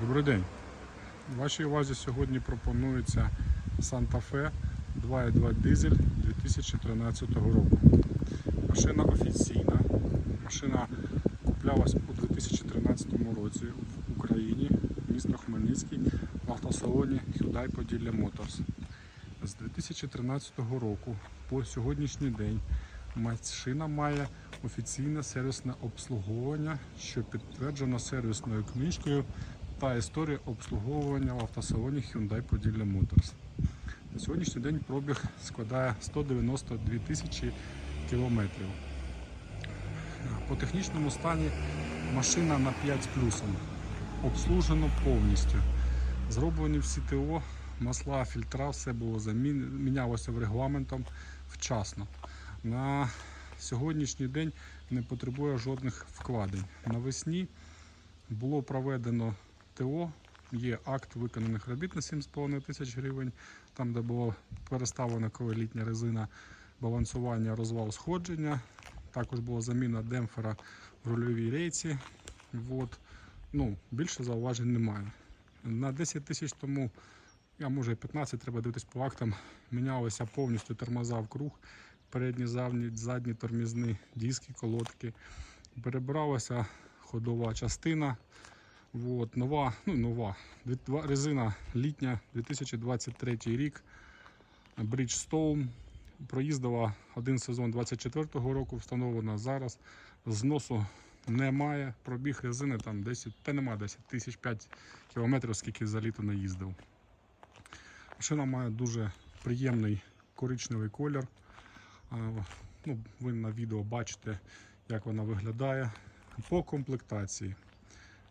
Добрий день. Вашій увазі сьогодні пропонується Santa Fe 2.2 дизель 2013 року. Машина офіційна. Машина куплялась у 2013 році в Україні, місто Хмельницький, в автосалоні Hyundai Podілля Motors. З 2013 року по сьогоднішній день машина має офіційне сервісне обслуговування, що підтверджено сервісною книжкою та історія обслуговування в автосалоні Hyundai Podілля Motors. На сьогоднішній день пробіг складає 192 тисячі кілометрів. По технічному стані машина на 5 з плюсом. Обслужено повністю. Зроблені всі ТО, масла, фільтра, все було замін... мінялося регламентом вчасно. На сьогоднішній день не потребує жодних вкладень. Навесні було проведено ТО, є акт виконаних робіт на 7,5 тисяч гривень, там, де було переставлена коли резина, балансування, розвал сходження. Також була заміна демпфера в рульовій рейці. От. Ну, більше зауважень немає. На 10 тисяч тому, а може і 15, треба дивитись по актам, мінялися повністю тормоза в круг, передні, задні, задні тормізні диски, колодки. Перебиралася ходова частина. От, нова, ну нова, резина літня 2023 рік. Bridgestone. Проїздила один сезон 24-го року, встановлена зараз. Зносу немає. Пробіг резини там 10, та нема 10 тисяч 5 кілометрів, скільки за літо наїздив. Машина має дуже приємний коричневий колір. Ну, ви на відео бачите, як вона виглядає. По комплектації.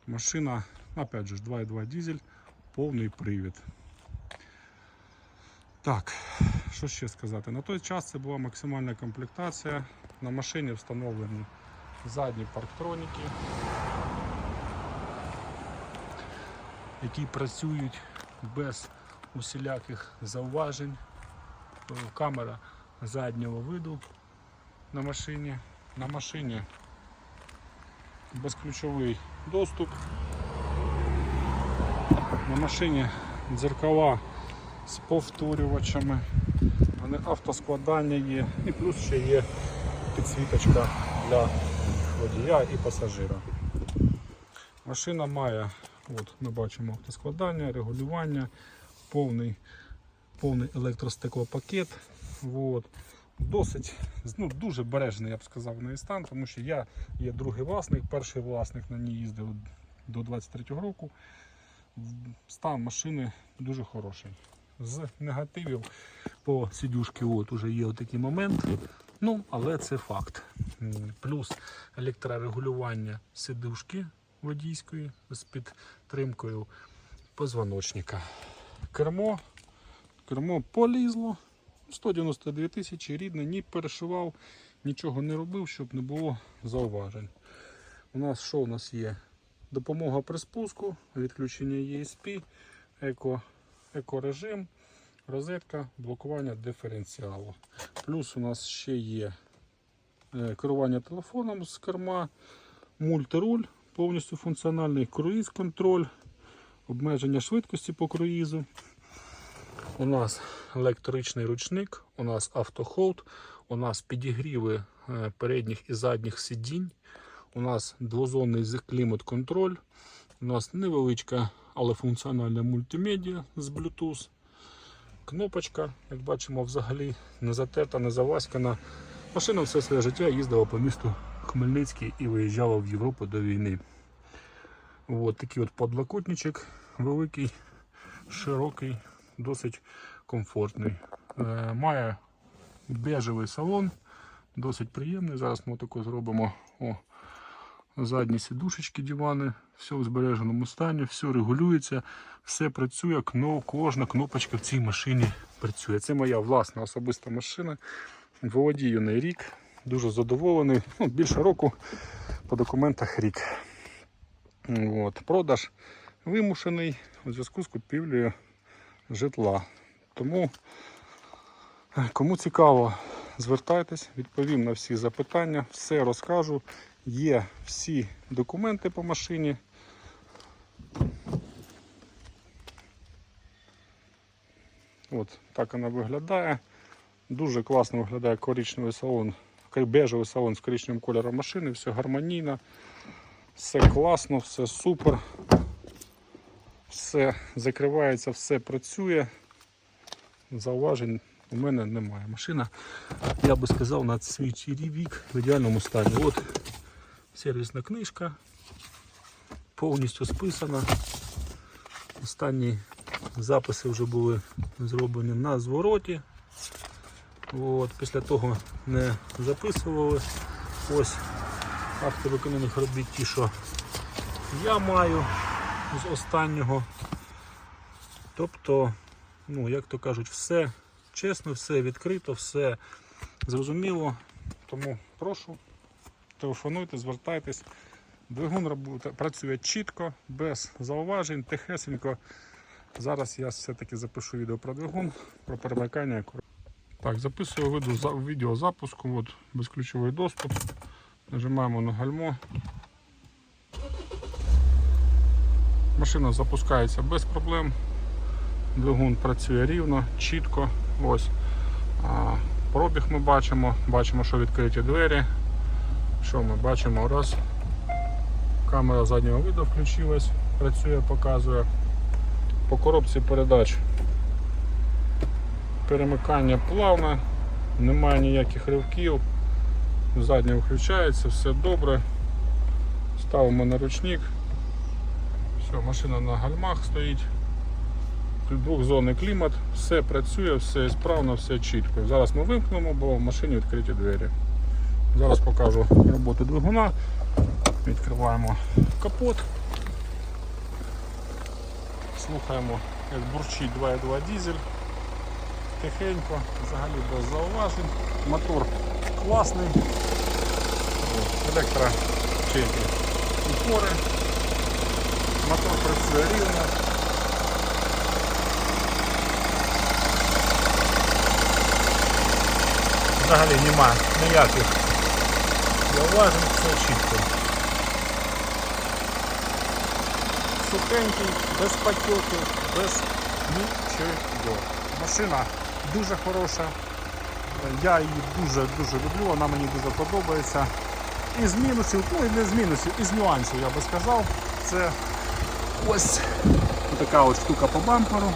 Машина, опять же, 2.2 дизель, повний привід. Так, що ще сказати? На той час це була максимальна комплектація. На машині встановлені задні парктроніки, які працюють без усіляких зауважень. Камера заднього виду на машині. На машині безключовий доступ. На машині дзеркала з повторювачами, вони автоскладання є і плюс ще є підсвіточка для водія і пасажира. Машина має, от ми бачимо автоскладання, регулювання, повний, повний електростеклопакет. От. Досить ну, дуже бережний, я б сказав, на стан, тому що я є другий власник, перший власник на ній їздив до 23-го року. Стан машини дуже хороший. З негативів по сидюшки от уже є отакий момент. Ну, але це факт. Плюс електрорегулювання сидушки водійської з підтримкою позвоночника. Кермо, кермо полізло. 192 тисячі рідне, ні перешивав, нічого не робив, щоб не було зауважень. У нас що у нас є? Допомога при спуску, відключення ESP, еко, екорежим, розетка, блокування диференціалу. Плюс у нас ще є е, керування телефоном з керма, мультируль, повністю функціональний круїз контроль, обмеження швидкості по круїзу. У нас електричний ручник, у нас автохолд, у нас підігріви е, передніх і задніх сидінь, у нас двозонний клімат-контроль, у нас невеличка, але функціональна мультимедіа з Bluetooth. Кнопочка, як бачимо, взагалі не затерта, не заваськана. Машина все своє життя їздила по місту Хмельницький і виїжджала в Європу до війни. От такий от подлокотничок великий, широкий, досить комфортний. Е, має бежевий салон, досить приємний. Зараз ми тако зробимо о, задні сідушечки, дивани, все в збереженому стані, все регулюється, все працює, кожна кнопочка в цій машині працює. Це моя власна особиста машина. Володію на рік, дуже задоволений. Ну, більше року по документах рік. От, продаж вимушений у зв'язку з купівлею житла. Тому, е, кому цікаво, звертайтесь, відповім на всі запитання, все розкажу. Є всі документи по машині. От так вона виглядає. Дуже класно виглядає коричневий салон, бежевий салон з коричневим кольором машини, все гармонійно, все класно, все супер. Все закривається, все працює. Зауважень у мене немає. Машина, я би сказав, на свій вік в ідеальному стані. От сервісна книжка, повністю списана. Останні записи вже були зроблені на звороті. От, після того не записували. Ось акти виконаних робіт ті, що я маю з останнього. Тобто, ну, як то кажуть, все чесно, все відкрито, все зрозуміло. Тому прошу, телефонуйте, звертайтесь. Двигун працює чітко, без зауважень, тихесенько. Зараз я все-таки запишу відео про двигун, про перемикання. Так, записую виду відео запуску, от, безключовий доступ. Нажимаємо на гальмо. Машина запускається без проблем. Двигун працює рівно, чітко. Ось. Пробіг ми бачимо. Бачимо, що відкриті двері. Що ми бачимо? Раз. Камера заднього виду включилась, працює, показує. По коробці передач перемикання плавне, немає ніяких ривків. Заднє включається, все добре. Ставимо на ручник. Все, машина на гальмах стоїть. Двохзонний клімат, все працює, все справно, все чітко. Зараз ми вимкнемо, бо в машині відкриті двері. Зараз покажу роботу двигуна. Відкриваємо капот. Слухаємо, як бурчить 2.2 дизель. Тихенько, взагалі без зауважень. Мотор класний. Електрочеки упори. Мотор працює рівно. Взагалі нема ніяких зауважень, все чітко. Сухенький, без патьоків, без нічого. Машина дуже хороша. Я її дуже-дуже люблю, вона мені дуже подобається. Із мінусів, ну і не з мінусів, із нюансів я би сказав. Це ось така от штука по бамперу.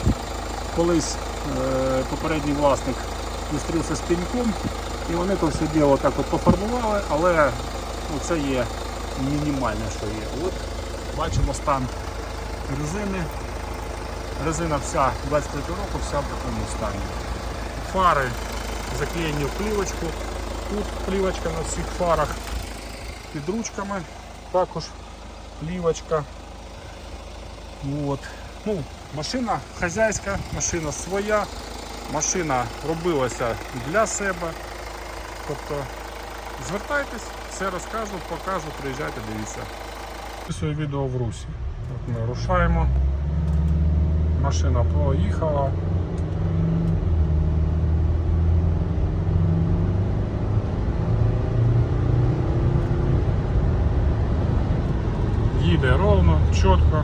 Колись е, попередній власник зустрівся з пеньком і вони то все діло так от пофарбували, але це є мінімальне, що є. От бачимо стан резини. Резина вся 23 року, вся в такому стані. Фари заклеєні в плівочку. Тут плівочка на всіх фарах. Під ручками також плівочка. От. Ну, машина хазяйська, машина своя, машина робилася для себе. Тобто звертайтесь, все розкажу, покажу, приїжджайте, дивіться. Записую відео в русі. От ми рушаємо. Машина поїхала. Їде ровно, чітко.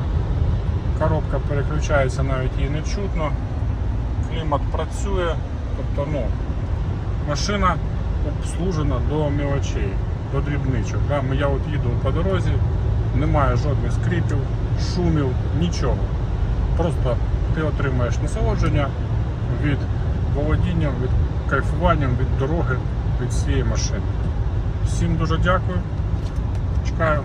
Коробка переключається, навіть її не чутно. Клімат працює. Тобто, ну, машина обслужена до мелочей, до дрібничок. Да? Я от їду по дорозі, немає жодних скрипів, шумів, нічого. Просто ти отримаєш насолодження від володіння, від кайфування, від дороги, від цієї машини. Всім дуже дякую. Чекаю